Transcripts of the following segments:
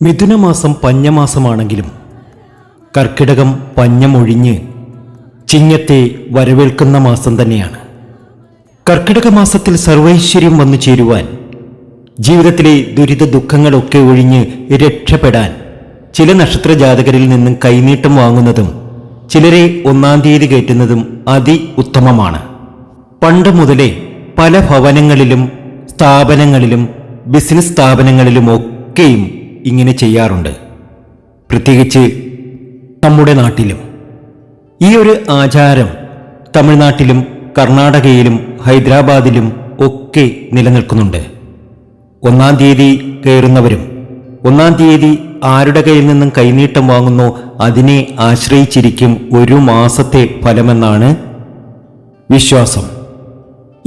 മിഥുനമാസം പഞ്ഞമാസമാണെങ്കിലും കർക്കിടകം പഞ്ഞമൊഴിഞ്ഞ് ചിങ്ങത്തെ വരവേൽക്കുന്ന മാസം തന്നെയാണ്. കർക്കിടക മാസത്തിൽ സർവൈശ്വര്യം വന്നു ചേരുവാൻ ജീവിതത്തിലെ ദുരിത ദുഃഖങ്ങളൊക്കെ ഒഴിഞ്ഞ് രക്ഷപ്പെടാൻ ചില നക്ഷത്ര ജാതകരിൽ നിന്നും കൈനീട്ടം വാങ്ങുന്നതും ചിലരെ ഒന്നാം തീയതി കയറ്റുന്നതും അതി ഉത്തമമാണ് പണ്ട് മുതലേ പല ഭവനങ്ങളിലും സ്ഥാപനങ്ങളിലും ബിസിനസ് സ്ഥാപനങ്ങളിലും ഒക്കെയും ഇങ്ങനെ ചെയ്യാറുണ്ട്. പ്രത്യേകിച്ച് നമ്മുടെ നാട്ടിലും. ഈ ഒരു ആചാരം തമിഴ്നാട്ടിലും കർണാടകയിലും ഹൈദരാബാദിലും ഒക്കെ നിലനിൽക്കുന്നുണ്ട്. ഒന്നാം തീയതി കയറുന്നവരും ഒന്നാം തീയതി ആരുടെ കയ്യിൽ നിന്നും കൈനീട്ടം വാങ്ങുന്നു അതിനെ ആശ്രയിച്ചിരിക്കും ഒരു മാസത്തെ ഫലമെന്നാണ് വിശ്വാസം.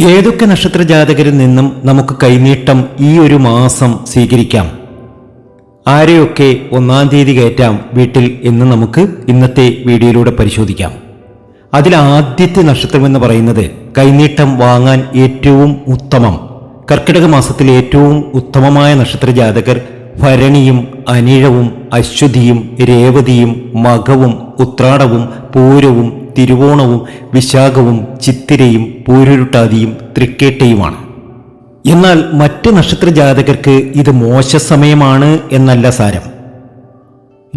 ഏതൊക്കെ നക്ഷത്ര ജാതകരിൽ നിന്നും നമുക്ക് കൈനീട്ടം ഈ ഒരു മാസം സ്വീകരിക്കാം? ആരെയൊക്കെ ഒന്നാം തീയതി കയറ്റാം വീട്ടിൽ എന്ന് നമുക്ക് ഇന്നത്തെ വീഡിയോയിലൂടെ പരിശോധിക്കാം. അതിൽ ആദ്യത്തെ നക്ഷത്രം എന്ന് പറയുന്നത് കൈനീട്ടം വാങ്ങാൻ ഏറ്റവും ഉത്തമം. കർക്കിടക മാസത്തിലെ ഏറ്റവും ഉത്തമമായ നക്ഷത്ര ജാതകർ ഭരണിയും അനിഴവും അശ്വതിയും രേവതിയും മകവും ഉത്രാടവും പൂരവും തിരുവോണവും വിശാഖവും ചിത്തിരയും പൂരുരുട്ടാതിയും തൃക്കേട്ടയുമാണ്. എന്നാൽ മറ്റ് നക്ഷത്ര ജാതകർക്ക് ഇത് മോശ സമയമാണ് എന്നല്ല സാരം.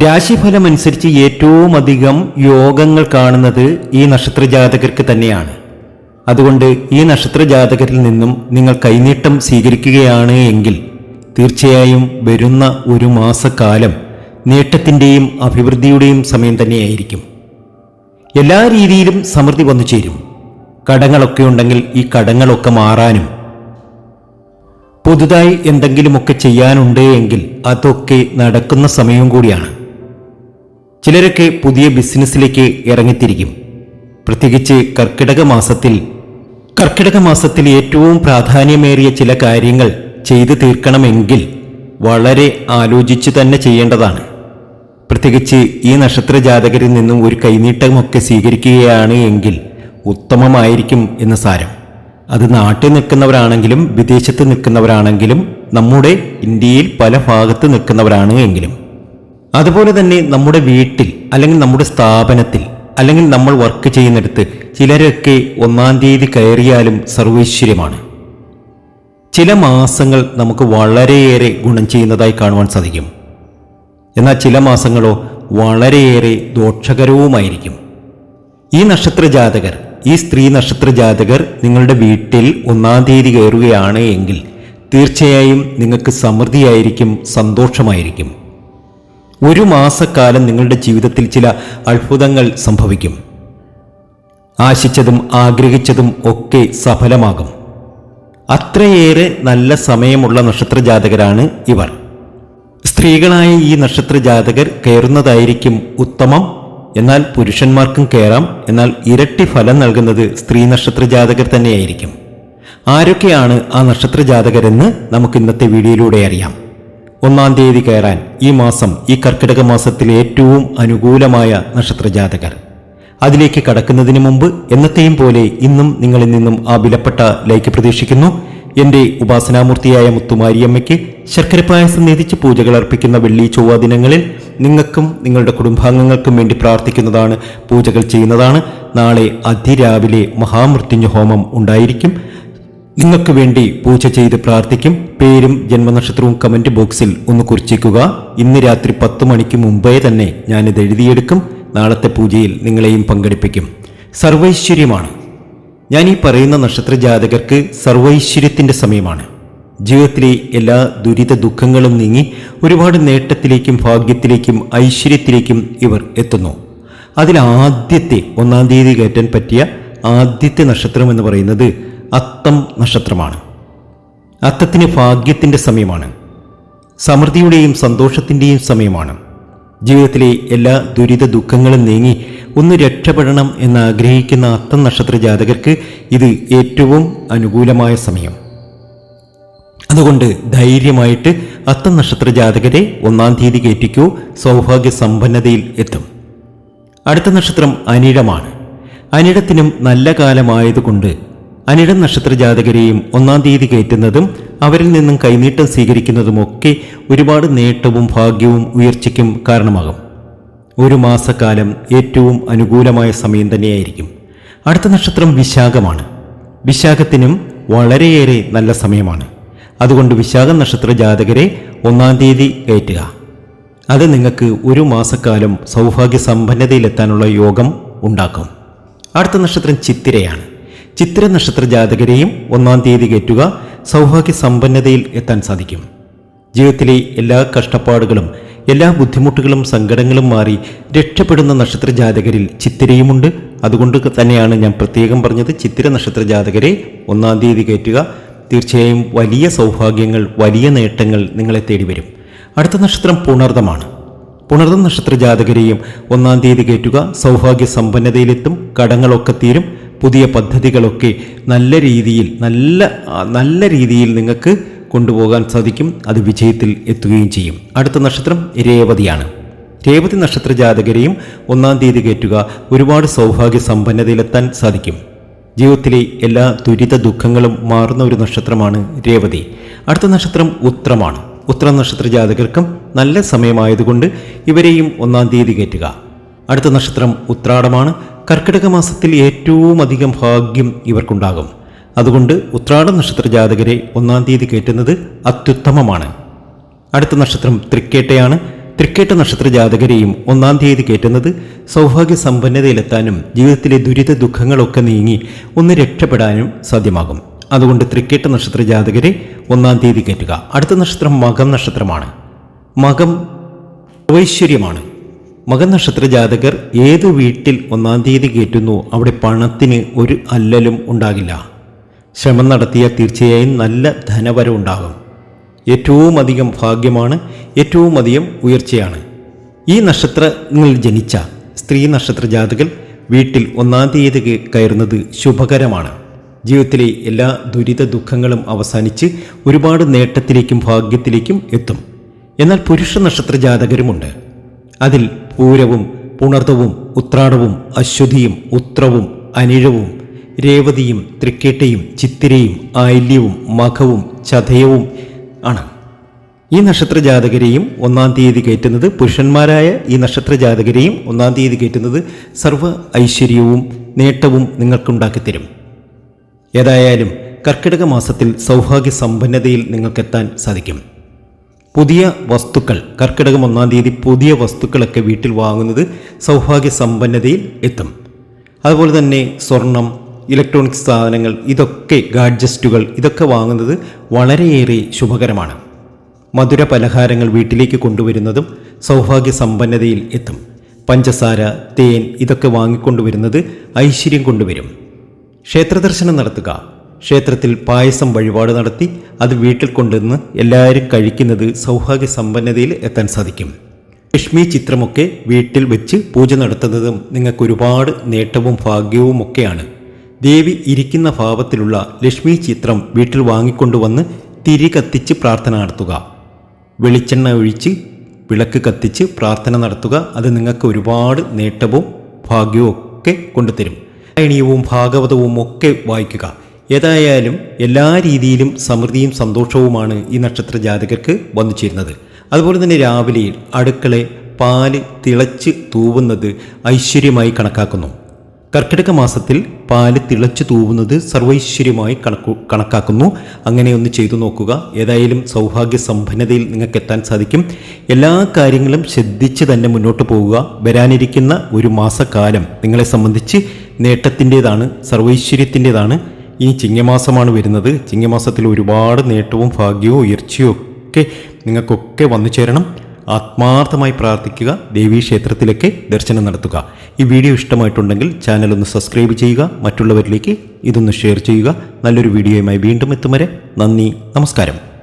രാശിഫലം അനുസരിച്ച് ഏറ്റവും അധികം യോഗങ്ങൾ കാണുന്നത് ഈ നക്ഷത്ര ജാതകർക്ക് തന്നെയാണ്. അതുകൊണ്ട് ഈ നക്ഷത്ര ജാതകരിൽ നിന്നും നിങ്ങൾ കൈനീട്ടം സ്വീകരിക്കുകയാണ് എങ്കിൽ തീർച്ചയായും വരുന്ന ഒരു മാസക്കാലം നേട്ടത്തിന്റെയും അഭിവൃദ്ധിയുടെയും സമയം തന്നെയായിരിക്കും. എല്ലാ രീതിയിലും സമൃദ്ധി വന്നു ചേരും കടങ്ങളൊക്കെ ഉണ്ടെങ്കിൽ ഈ കടങ്ങളൊക്കെ മാറാനും പുതുതായി എന്തെങ്കിലുമൊക്കെ ചെയ്യാനുണ്ട് എങ്കിൽ അതൊക്കെ നടക്കുന്ന സമയവും കൂടിയാണ്. ചിലരൊക്കെ പുതിയ ബിസിനസ്സിലേക്ക് ഇറങ്ങിത്തിരിക്കും. പ്രത്യേകിച്ച് കർക്കിടക മാസത്തിൽ. കർക്കിടക മാസത്തിൽ ഏറ്റവും പ്രാധാന്യമേറിയ ചില കാര്യങ്ങൾ ചെയ്തു തീർക്കണമെങ്കിൽ വളരെ ആലോചിച്ചു തന്നെ ചെയ്യേണ്ടതാണ്. പ്രത്യേകിച്ച് ഈ നക്ഷത്ര ജാതകരിൽ നിന്നും ഒരു കൈനീട്ടമൊക്കെ സ്വീകരിക്കുകയാണ് എങ്കിൽ ഉത്തമമായിരിക്കും എന്ന് സാരം. അത് നാട്ടിൽ നിൽക്കുന്നവരാണെങ്കിലും വിദേശത്ത് നിൽക്കുന്നവരാണെങ്കിലും നമ്മുടെ ഇന്ത്യയിൽ പല ഭാഗത്ത് നിൽക്കുന്നവരാണ് എങ്കിലും. അതുപോലെ തന്നെ നമ്മുടെ വീട്ടിൽ അല്ലെങ്കിൽ നമ്മുടെ സ്ഥാപനത്തിൽ അല്ലെങ്കിൽ നമ്മൾ വർക്ക് ചെയ്യുന്നിടത്ത് ചിലരൊക്കെ ഒന്നാം തീയതി കയറിയാലും സർവൈശ്വര്യമാണ്. ചില മാസങ്ങൾ നമുക്ക് വളരെയേറെ ഗുണം ചെയ്യുന്നതായി കാണുവാൻ സാധിക്കും. എന്നാൽ ചില മാസങ്ങളോ വളരെയേറെ ദോഷകരവുമായിരിക്കും. ഈ നക്ഷത്ര ജാതകർ ഈ സ്ത്രീ നക്ഷത്ര ജാതകർ നിങ്ങളുടെ വീട്ടിൽ ഒന്നാം തീയതി കയറുകയാണ് എങ്കിൽ തീർച്ചയായും നിങ്ങൾക്ക് സമൃദ്ധിയായിരിക്കും സന്തോഷമായിരിക്കും. ഒരു മാസക്കാലം നിങ്ങളുടെ ജീവിതത്തിൽ ചില അത്ഭുതങ്ങൾ സംഭവിക്കും. ആശിച്ചതും ആഗ്രഹിച്ചതും ഒക്കെ സഫലമാകും. അത്രയേറെ നല്ല സമയമുള്ള നക്ഷത്ര ജാതകരാണ് ഇവർ. സ്ത്രീകളായ ഈ നക്ഷത്ര ജാതകർ കയറുന്നതായിരിക്കും ഉത്തമം എന്നാൽ പുരുഷന്മാർക്കും കയറാം എന്നാൽ ഇരട്ടി ഫലം നൽകുന്നത് സ്ത്രീ നക്ഷത്ര ജാതകർ തന്നെയായിരിക്കും. ആരൊക്കെയാണ് ആ നക്ഷത്ര ജാതകരെന്ന് നമുക്ക് ഇന്നത്തെ വീഡിയോയിലൂടെ അറിയാം. ഒന്നാം തീയതി കയറാൻ ഈ മാസം ഈ കർക്കിടക മാസത്തിലെ ഏറ്റവും അനുകൂലമായ നക്ഷത്ര ജാതകർ അതിലേക്ക് കടക്കുന്നതിന് മുമ്പ് എന്നത്തെയും പോലെ ഇന്നും നിങ്ങളിൽ നിന്നും ആ വിലപ്പെട്ട ലൈക്ക് പ്രതീക്ഷിക്കുന്നു. എന്റെ ഉപാസനാമൂർത്തിയായ മുത്തുമാരിയമ്മയ്ക്ക് ശർക്കര പായസം പൂജകൾ അർപ്പിക്കുന്ന വെള്ളി ചൊവ്വ ദിനങ്ങളിൽ നിങ്ങൾക്കും നിങ്ങളുടെ കുടുംബാംഗങ്ങൾക്കും വേണ്ടി പ്രാർത്ഥിക്കുന്നതാണ് പൂജകൾ ചെയ്യുന്നതാണ്. നാളെ അതിരാവിലെ മഹാമൃത്യുഞ്ജ ഹോമം ഉണ്ടായിരിക്കും. നിങ്ങൾക്ക് വേണ്ടി പൂജ ചെയ്ത് പ്രാർത്ഥിക്കും. പേരും ജന്മനക്ഷത്രവും കമന്റ് ബോക്സിൽ ഒന്ന് കുറിച്ചേക്കുക ഇന്ന് രാത്രി പത്ത് മണിക്ക് മുമ്പേ തന്നെ ഞാനിത് എഴുതിയെടുക്കും. നാളത്തെ പൂജയിൽ നിങ്ങളെയും പങ്കെടുപ്പിക്കും. സർവൈശ്വര്യമാണ്. ഞാൻ ഈ പറയുന്ന നക്ഷത്ര ജാതകർക്ക് സർവൈശ്വര്യത്തിന്റെ സമയമാണ്. ജീവിതത്തിലെ എല്ലാ ദുരിത ദുഃഖങ്ങളും നീങ്ങി ഒരുപാട് നേട്ടത്തിലേക്കും ഭാഗ്യത്തിലേക്കും ഐശ്വര്യത്തിലേക്കും ഇവർ എത്തുന്നു. അതിൽ ആദ്യത്തെ ഒന്നാം തീയതി കയറ്റാൻ പറ്റിയ ആദ്യത്തെ നക്ഷത്രം എന്ന് പറയുന്നത് അത്തം നക്ഷത്രമാണ്. അത്തത്തിന് ഭാഗ്യത്തിന്റെ സമയമാണ്. സമൃദ്ധിയുടെയും സന്തോഷത്തിന്റെയും സമയമാണ്. ജീവിതത്തിലെ എല്ലാ ദുരിത ദുഃഖങ്ങളും നീങ്ങി ഒന്ന് രക്ഷപ്പെടണം എന്ന് ആഗ്രഹിക്കുന്ന അത്തം നക്ഷത്ര ജാതകർക്ക് ഇത് ഏറ്റവും അനുകൂലമായ സമയം. അതുകൊണ്ട് ധൈര്യമായിട്ട് അത്തം നക്ഷത്ര ജാതകരെ ഒന്നാം തീയതി കയറ്റിക്കൂ സൗഭാഗ്യ സമ്പന്നതയിൽ എത്തും. അടുത്ത നക്ഷത്രം അനിഴമാണ്. അനിഴത്തിനും നല്ല കാലമായതുകൊണ്ട് അനിടം നക്ഷത്ര ജാതകരെയും ഒന്നാം തീയതി കയറ്റുന്നതും അവരിൽ നിന്നും കൈനീട്ടം സ്വീകരിക്കുന്നതുമൊക്കെ ഒരുപാട് നേട്ടവും ഭാഗ്യവും ഉയർച്ചയ്ക്കും കാരണമാകും. ഒരു മാസക്കാലം ഏറ്റവും അനുകൂലമായ സമയം തന്നെയായിരിക്കും. അടുത്ത നക്ഷത്രം വിശാഖമാണ്. വിശാഖത്തിനും വളരെയേറെ നല്ല സമയമാണ്. അതുകൊണ്ട് വിശാഖ നക്ഷത്ര ജാതകരെ ഒന്നാം തീയതി കയറ്റുക അത് നിങ്ങൾക്ക് ഒരു മാസക്കാലം സൗഭാഗ്യ സമ്പന്നതയിലെത്താനുള്ള യോഗം ഉണ്ടാക്കും. അടുത്ത നക്ഷത്രം ചിത്തിരയാണ്. ചിത്തിര നക്ഷത്ര ജാതകരെയും ഒന്നാം തീയതി കയറ്റുക സൗഭാഗ്യ സമ്പന്നതയിൽ എത്താൻ സാധിക്കും. ജീവിതത്തിലെ എല്ലാ കഷ്ടപ്പാടുകളും എല്ലാ ബുദ്ധിമുട്ടുകളും സങ്കടങ്ങളും മാറി രക്ഷപ്പെടുന്ന നക്ഷത്ര ജാതകരിൽ ചിത്തിരയുമുണ്ട്. അതുകൊണ്ട് തന്നെയാണ് ഞാൻ പ്രത്യേകം പറഞ്ഞത് ചിത്തിര നക്ഷത്ര ജാതകരെ ഒന്നാം തീയതി കയറ്റുക തീർച്ചയായും വലിയ സൗഭാഗ്യങ്ങൾ വലിയ നേട്ടങ്ങൾ നിങ്ങളെ തേടി വരും അടുത്ത നക്ഷത്രം പുണർദമാണ്. പുണർദം നക്ഷത്ര ജാതകരെയും ഒന്നാം തീയതി കയറ്റുക സൗഭാഗ്യ സമ്പന്നതയിലെത്തും കടങ്ങളൊക്കെ തീരും. പുതിയ പദ്ധതികളൊക്കെ നല്ല രീതിയിൽ നല്ല നല്ല രീതിയിൽ നിങ്ങൾക്ക് കൊണ്ടുപോകാൻ സാധിക്കും. അത് വിജയത്തിൽ എത്തുകയും ചെയ്യും. അടുത്ത നക്ഷത്രം രേവതിയാണ്. രേവതി നക്ഷത്ര ജാതകരെയും ഒന്നാം തീയതി കയറ്റുക ഒരുപാട് സൗഭാഗ്യ സമ്പന്നതയിലെത്താൻ സാധിക്കും. ജീവിതത്തിലെ എല്ലാ ദുരിത ദുഃഖങ്ങളും മാറുന്ന ഒരു നക്ഷത്രമാണ് രേവതി. അടുത്ത നക്ഷത്രം ഉത്രമാണ്. ഉത്ര നക്ഷത്ര ജാതകർക്കും നല്ല സമയമായതുകൊണ്ട് ഇവരെയും ഒന്നാം തീയതി കയറ്റുക. അടുത്ത നക്ഷത്രം ഉത്രാടമാണ്. കർക്കിടക മാസത്തിൽ ഏറ്റവും അധികം ഭാഗ്യം ഇവർക്കുണ്ടാകും. അതുകൊണ്ട് ഉത്രാട നക്ഷത്ര ജാതകരെ ഒന്നാം തീയതി കയറ്റുന്നത് അത്യുത്തമമാണ്. അടുത്ത നക്ഷത്രം തൃക്കേട്ടയാണ്. തൃക്കേട്ട നക്ഷത്ര ജാതകരെയും ഒന്നാം തീയതി കയറ്റുന്നത് സൗഭാഗ്യ സമ്പന്നതയിലെത്താനും ജീവിതത്തിലെ ദുരിത ദുഃഖങ്ങളൊക്കെ നീങ്ങി ഒന്ന് രക്ഷപ്പെടാനും സാധ്യമാകും. അതുകൊണ്ട് തൃക്കേട്ട നക്ഷത്ര ജാതകരെ ഒന്നാം തീയതി കയറ്റുക. അടുത്ത നക്ഷത്രം മകം നക്ഷത്രമാണ്. മകം ഐശ്വര്യമാണ് മകൻ നക്ഷത്ര ജാതകർ ഏതു വീട്ടിൽ ഒന്നാം തീയതി കയറ്റുന്നു അവിടെ പണത്തിന് ഒരു അല്ലലും ഉണ്ടാകില്ല. ശ്രമം നടത്തിയാൽ തീർച്ചയായും നല്ല ധനവരം ഉണ്ടാകും ഏറ്റവും അധികം ഭാഗ്യമാണ് ഏറ്റവും അധികം ഉയർച്ചയാണ്. ഈ നക്ഷത്രങ്ങളിൽ ജനിച്ച സ്ത്രീ നക്ഷത്ര ജാതകർ വീട്ടിൽ ഒന്നാം തീയതി കയറുന്നത് ശുഭകരമാണ്. ജീവിതത്തിലെ എല്ലാ ദുരിത ദുഃഖങ്ങളും അവസാനിച്ച് ഒരുപാട് നേട്ടത്തിലേക്കും ഭാഗ്യത്തിലേക്കും എത്തും. എന്നാൽ പുരുഷ നക്ഷത്ര ജാതകരുമുണ്ട്. അതിൽ പൂരവും പുണർതവും ഉത്രാടവും അശ്വതിയും ഉത്രവും അനിഴവും രേവതിയും തൃക്കേട്ടയും ചിത്തിരയും ആയില്യവും മഖവും ചതയവും ആണ്. ഈ നക്ഷത്ര ജാതകരെയും ഒന്നാം തീയതി കയറ്റുന്നത് പുരുഷന്മാരായ ഈ നക്ഷത്ര ജാതകരെയും ഒന്നാം തീയതി കയറ്റുന്നത് സർവ ഐശ്വര്യവും നേട്ടവും നിങ്ങൾക്കുണ്ടാക്കിത്തരും ഏതായാലും കർക്കിടക മാസത്തിൽ സൗഭാഗ്യ സമ്പന്നതയിൽ നിങ്ങൾക്കെത്താൻ സാധിക്കും. പുതിയ വസ്തുക്കൾ കർക്കിടകം ഒന്നാം തീയതി പുതിയ വസ്തുക്കളൊക്കെ വീട്ടിൽ വാങ്ങുന്നത് സൗഭാഗ്യ സമ്പന്നതയിൽ എത്തും. അതുപോലെ തന്നെ സ്വർണം ഇലക്ട്രോണിക്സ് സാധനങ്ങൾ ഇതൊക്കെ ഗാഡ്ജസ്റ്റുകൾ ഇതൊക്കെ വാങ്ങുന്നത് വളരെയേറെ ശുഭകരമാണ്. മധുര പലഹാരങ്ങൾ വീട്ടിലേക്ക് കൊണ്ടുവരുന്നതും സൗഭാഗ്യ സമ്പന്നതയിൽ എത്തും. പഞ്ചസാര തേൻ ഇതൊക്കെ വാങ്ങിക്കൊണ്ടുവരുന്നത് ഐശ്വര്യം കൊണ്ടുവരും. ക്ഷേത്രദർശനം നടത്തുക. ക്ഷേത്രത്തിൽ പായസം വഴിപാട് നടത്തി അത് വീട്ടിൽ കൊണ്ടുവന്ന് എല്ലാവരും കഴിക്കുന്നത് സൗഭാഗ്യ സമ്പന്നതയിൽ എത്താൻ സാധിക്കും. ലക്ഷ്മി ചിത്രമൊക്കെ വീട്ടിൽ വെച്ച് പൂജ നടത്തുന്നതും നിങ്ങൾക്ക് ഒരുപാട് നേട്ടവും ഭാഗ്യവും ഒക്കെയാണ് ദേവി ഇരിക്കുന്ന ഭാവത്തിലുള്ള ലക്ഷ്മി ചിത്രം വീട്ടിൽ വാങ്ങിക്കൊണ്ടുവന്ന് തിരി കത്തിച്ച് പ്രാർത്ഥന നടത്തുക. വെളിച്ചെണ്ണ ഒഴിച്ച് വിളക്ക് കത്തിച്ച് പ്രാർത്ഥന നടത്തുക. അത് നിങ്ങൾക്ക് ഒരുപാട് നേട്ടവും ഭാഗ്യവും ഒക്കെ കൊണ്ടുതരും. ായണീയവും ഭാഗവതവും ഒക്കെ വായിക്കുക. ഏതായാലും എല്ലാ രീതിയിലും സമൃദ്ധിയും സന്തോഷവുമാണ് ഈ നക്ഷത്ര ജാതകർക്ക് വന്നു ചേരുന്നത്. അതുപോലെ തന്നെ രാവിലെ അടുക്കളെ പാൽ തിളച്ച് തൂവുന്നത് ഐശ്വര്യമായി കണക്കാക്കുന്നു. കർക്കിടക മാസത്തിൽ പാൽ തിളച്ചു തൂവുന്നത് സർവൈശ്വര്യമായി കണക്കു കണക്കാക്കുന്നു. അങ്ങനെ ഒന്ന് ചെയ്തു നോക്കുക. ഏതായാലും സൗഭാഗ്യ സമ്പന്നതയിൽ നിങ്ങൾക്ക് എത്താൻ സാധിക്കും. എല്ലാ കാര്യങ്ങളും ശ്രദ്ധിച്ച് തന്നെ മുന്നോട്ട് പോവുക വരാനിരിക്കുന്ന ഒരു മാസക്കാലം നിങ്ങളെ സംബന്ധിച്ച് നേട്ടത്തിന്റെതാണ് സർവൈശ്വര്യത്തിന്റെതാണ്. ഇനി ചിങ്ങമാസമാണ് വരുന്നത്. ചിങ്ങമാസത്തിൽ ഒരുപാട് നേട്ടവും ഭാഗ്യവും ഉയർച്ചയും ഒക്കെ നിങ്ങൾക്കൊക്കെ വന്നു ചേരണം ആത്മാർത്ഥമായി പ്രാർത്ഥിക്കുക ദേവീ ക്ഷേത്രത്തിലേക്ക് ദർശനം നടത്തുക. ഈ വീഡിയോ ഇഷ്ടമായിട്ടുണ്ടെങ്കിൽ ചാനൽ ഒന്ന് സബ്സ്ക്രൈബ് ചെയ്യുക മറ്റുള്ളവരിലേക്ക് ഇതൊന്ന് ഷെയർ ചെയ്യുക. നല്ലൊരു വീഡിയോയുമായി വീണ്ടും എത്തും വരെ നന്ദി നമസ്കാരം.